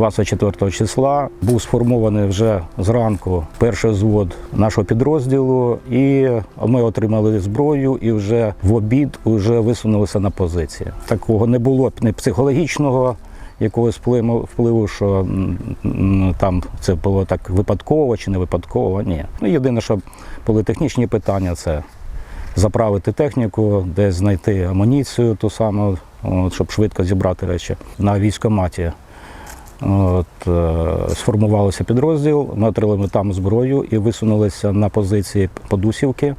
24 числа був сформований вже зранку перший звод нашого підрозділу, і ми отримали зброю і вже в обід вже висунулися на позиції. Такого не було не психологічного якогось впливу, що там це було так випадково чи не випадково. Ні. Ну, єдине, що були технічні питання, це заправити техніку, десь знайти амуніцію ту саму, от, щоб швидко зібрати речі на військоматі. От, е, сформувався підрозділ, ми отримали там зброю і висунулися на позиції Подусівки,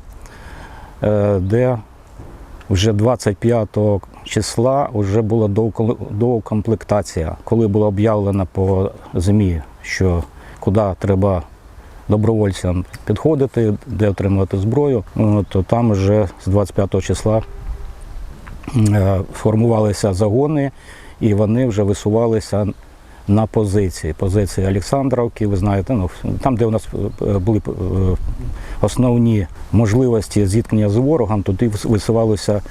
е, де вже 25 числа вже була доукомплектація, коли було об'явлено по ЗМІ, що куди треба добровольцям підходити, де отримувати зброю, то там вже з 25 числа е, формувалися загони, і вони вже висувалися на позиції. Позиції Олександровки, ви знаєте, ну, там, де у нас е, були е, основні можливості зіткнення з ворогом, туди вис- висувалися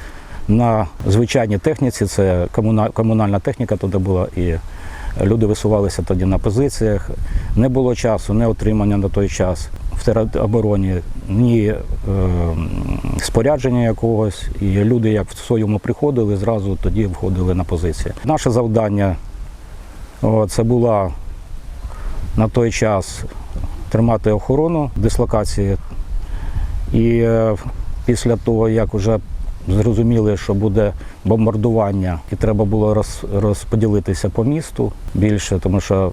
на звичайній техніці, це комунальна техніка туди була, і люди висувалися тоді на позиціях. Не було часу, не отримання на той час в теробороні, ні е, спорядження якогось. І люди, як в своєму приходили, зразу тоді входили на позиції. Наше завдання це була на той час тримати охорону дислокації. І е, після того, як вже зрозуміли, що буде бомбардування, і треба було розподілитися по місту більше, тому що.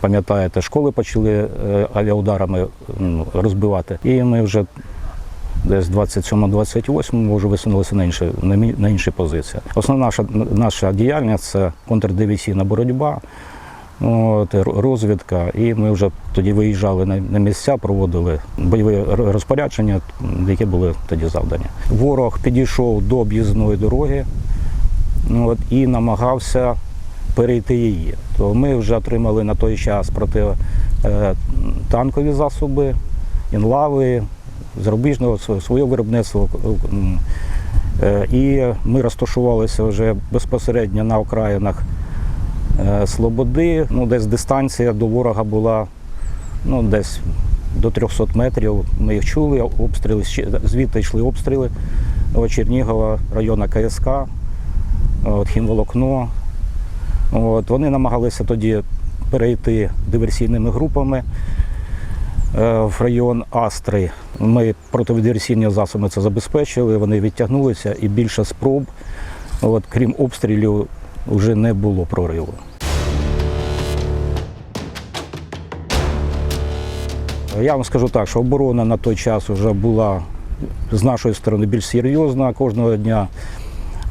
Пам'ятаєте, школи почали е, авіаударами розбивати. І ми вже десь 27-28 вже висунулися на інші, на інші позиції. Основна наша, наша діяльність це контрдивізійна боротьба, от, розвідка. І ми вже тоді виїжджали на, місця, проводили бойові розпорядження, які були тоді завдані. Ворог підійшов до об'їзної дороги от, і намагався перейти її. То ми вже отримали на той час протитанкові засоби, інлави, зарубіжного своє виробництво. Е, І ми розташувалися вже безпосередньо на окраїнах е, Слободи. Ну, десь дистанція до ворога була ну, десь до 300 метрів. Ми їх чули, обстріли, звідти йшли обстріли Чернігова, району КСК, от, Хімволокно. От, вони намагалися тоді перейти диверсійними групами в район Астри. Ми протидиверсійні засоби це забезпечили, вони відтягнулися і більше спроб, от, крім обстрілів, вже не було прориву. Я вам скажу так, що оборона на той час вже була з нашої сторони більш серйозна. Кожного дня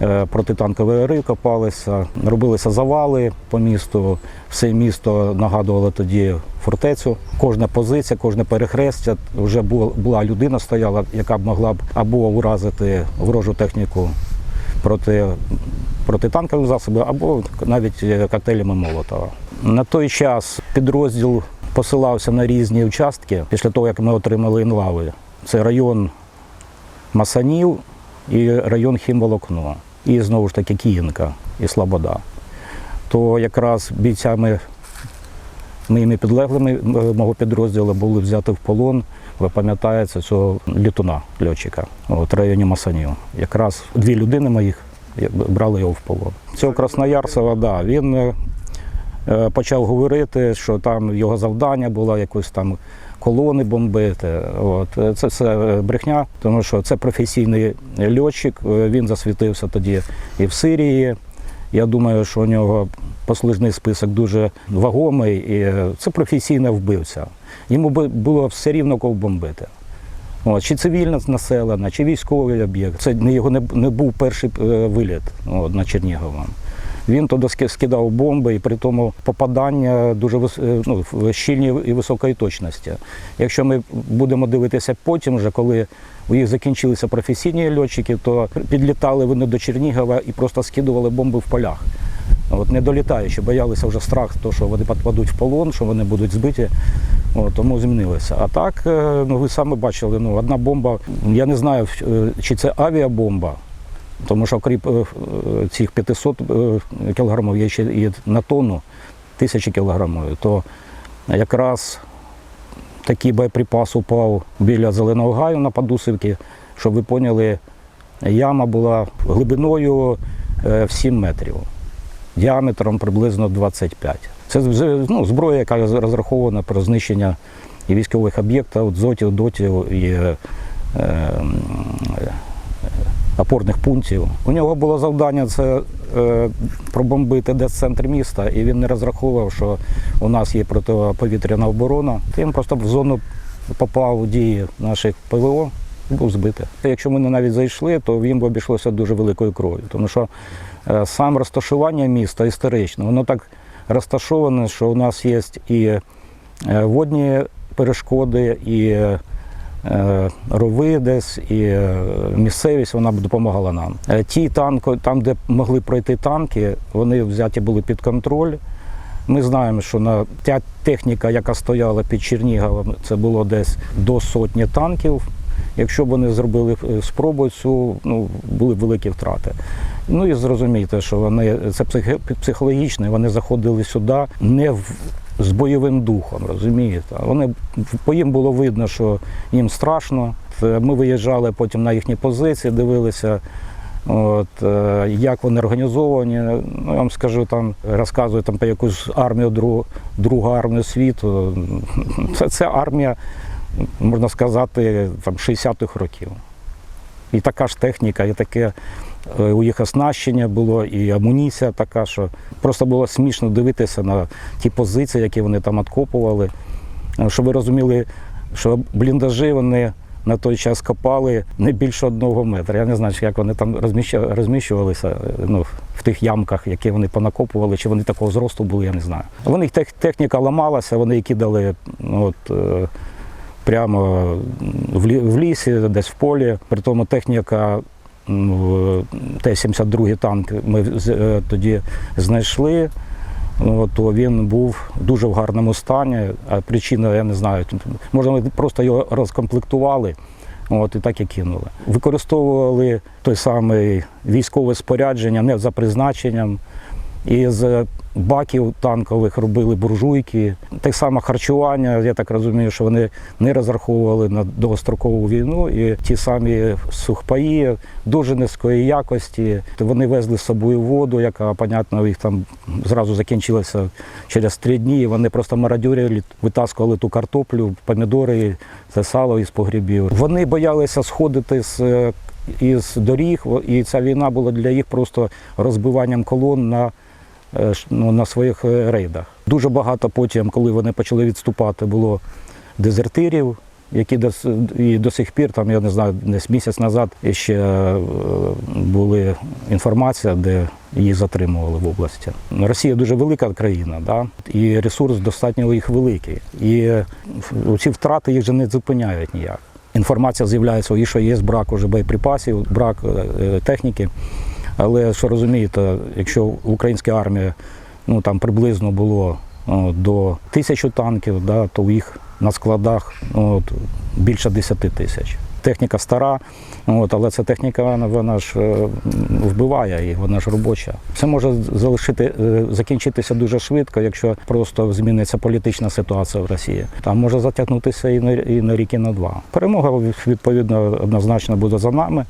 е, протитанкові ри копалися, робилися завали по місту. Все місто нагадувало тоді фортецю. Кожна позиція, кожне перехрестя вже була, людина стояла, яка б могла б або уразити ворожу техніку проти протитанкових засобів, або навіть е, коктейлями Молотова. На той час підрозділ посилався на різні участки після того, як ми отримали інлави. Це район Масанів і район Хімволокно, і знову ж таки Київка і Слобода. То якраз бійцями моїми підлеглими е, мого підрозділу були взяти в полон. Ви пам'ятаєте цього літуна льотчика от, в районі Масанів. Якраз дві людини моїх е, брали його в полон. Цього Красноярцева, да, він е, почав говорити, що там його завдання було якось там колони бомбити. От. Це все брехня, тому що це професійний льотчик. Він засвітився тоді і в Сирії. Я думаю, що у нього послужний список дуже вагомий, і це професійний вбивця. Йому було все рівно кого бомбити. От, чи цивільне населення, чи військовий об'єкт. Це його не, не був перший е, виліт от, на Чернігова. Він туди ски- скидав бомби, і при тому попадання дуже е, ну, в щільній і високої точності. Якщо ми будемо дивитися потім, вже коли у їх закінчилися професійні льотчики, то підлітали вони до Чернігова і просто скидували бомби в полях. От, не долітаючи, боялися вже страх, то, що вони підпадуть в полон, що вони будуть збиті. От, тому змінилося. А так, е, ну ви самі бачили, ну, одна бомба, я не знаю, е, чи це авіабомба, тому що крім е, е, цих 500 е, кілограмів є ще і на тонну. тисячі кілограмові, то якраз такий боєприпас упав біля Зеленого гаю на Подусівці, щоб ви поняли, яма була глибиною в 7 метрів, діаметром приблизно 25. Це ну, зброя, яка розрахована про знищення військових об'єктів, дзотів, дотів і е, опорних пунктів. У нього було завдання це е, пробомбити десь центр міста, і він не розраховував, що у нас є протиповітряна оборона. Він просто в зону попав у дії наших ПВО був збитий. Якщо ми не навіть зайшли, то їм обійшлося дуже великою кров'ю, тому що е, саме розташування міста історичне, воно так розташоване, що у нас є і е, водні перешкоди, і е, рови десь, і е, місцевість вона б допомагала нам. Е, Ті танки, там, де могли пройти танки, вони взяті були під контроль. Ми знаємо, що на ця техніка, яка стояла під Черніговом, це було десь до сотні танків. Якщо б вони зробили е, спробу цю, ну, були великі втрати. Ну і зрозумійте, що вони це психологічно, вони заходили сюди не в, з бойовим духом, розумієте? Вони по їм було видно, що їм страшно. Ми виїжджали потім на їхні позиції, дивилися. От, е, як вони організовані, ну я вам скажу, там розказую там про якусь армію, другу, другу армію світу. Це, це армія, можна сказати, там 60-х років. І така ж техніка, і таке е, у їх оснащення було, і амуніція така, що просто було смішно дивитися на ті позиції, які вони там откопували. Е, Щоб ви розуміли, що бліндажі вони на той час копали не більше одного метра. Я не знаю, як вони там розміщувалися е, ну, в тих ямках, які вони понакопували, чи вони такого зросту були, я не знаю. Вони техніка ламалася, вони кидали ну, от, е, прямо в, лісі, десь в полі. При тому техніка Т-72 танк ми е, тоді знайшли. То він був дуже в гарному стані. А причина, я не знаю, може, ми просто його розкомплектували. От і так і кинули. Використовували той самий військове спорядження не за призначенням. І з баків танкових робили буржуйки. Так само харчування, я так розумію, що вони не розраховували на довгострокову війну. І ті самі сухпаї дуже низької якості. Вони везли з собою воду, яка, понятно, їх там зразу закінчилася через три дні. Вони просто мародюрили, витаскували ту картоплю, помідори, це сало із погрібів. Вони боялися сходити з е, із доріг, і ця війна була для їх просто розбиванням колон на ну, на своїх е, рейдах. Дуже багато потім, коли вони почали відступати, було дезертирів, які до, і до сих пір, там, я не знаю, десь місяць назад ще е, були інформація, де її затримували в області. Росія дуже велика країна, да? і ресурс достатньо їх великий. І ці втрати їх вже не зупиняють ніяк. Інформація з'являється, що є брак уже боєприпасів, брак е, е, техніки. Але що розумієте, якщо в українській армії ну, там приблизно було до тисячі танків, да, то їх на складах от, більше 10 тисяч. Техніка стара, от, але ця техніка вона, вона ж е, вбиває і вона ж робоча. Це може залишити, е, закінчитися дуже швидко, якщо просто зміниться політична ситуація в Росії. Там може затягнутися і на, і на рік, і на два. Перемога відповідно однозначно буде за нами.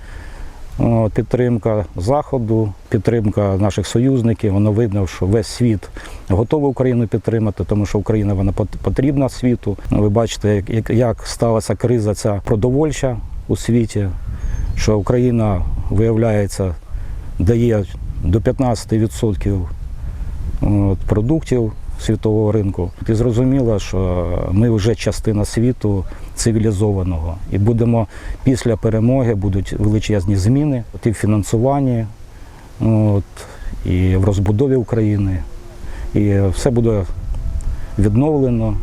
От, Підтримка Заходу, підтримка наших союзників. Воно видно, що весь світ готовий Україну підтримати, тому що Україна вона пот- потрібна світу. Ну, Ви бачите, як, як сталася криза ця продовольча у світі, що Україна, виявляється, дає до 15% продуктів світового ринку. І зрозуміло, що ми вже частина світу цивілізованого. І будемо після перемоги будуть величезні зміни і в фінансуванні, от, і в розбудові України. І все буде відновлено.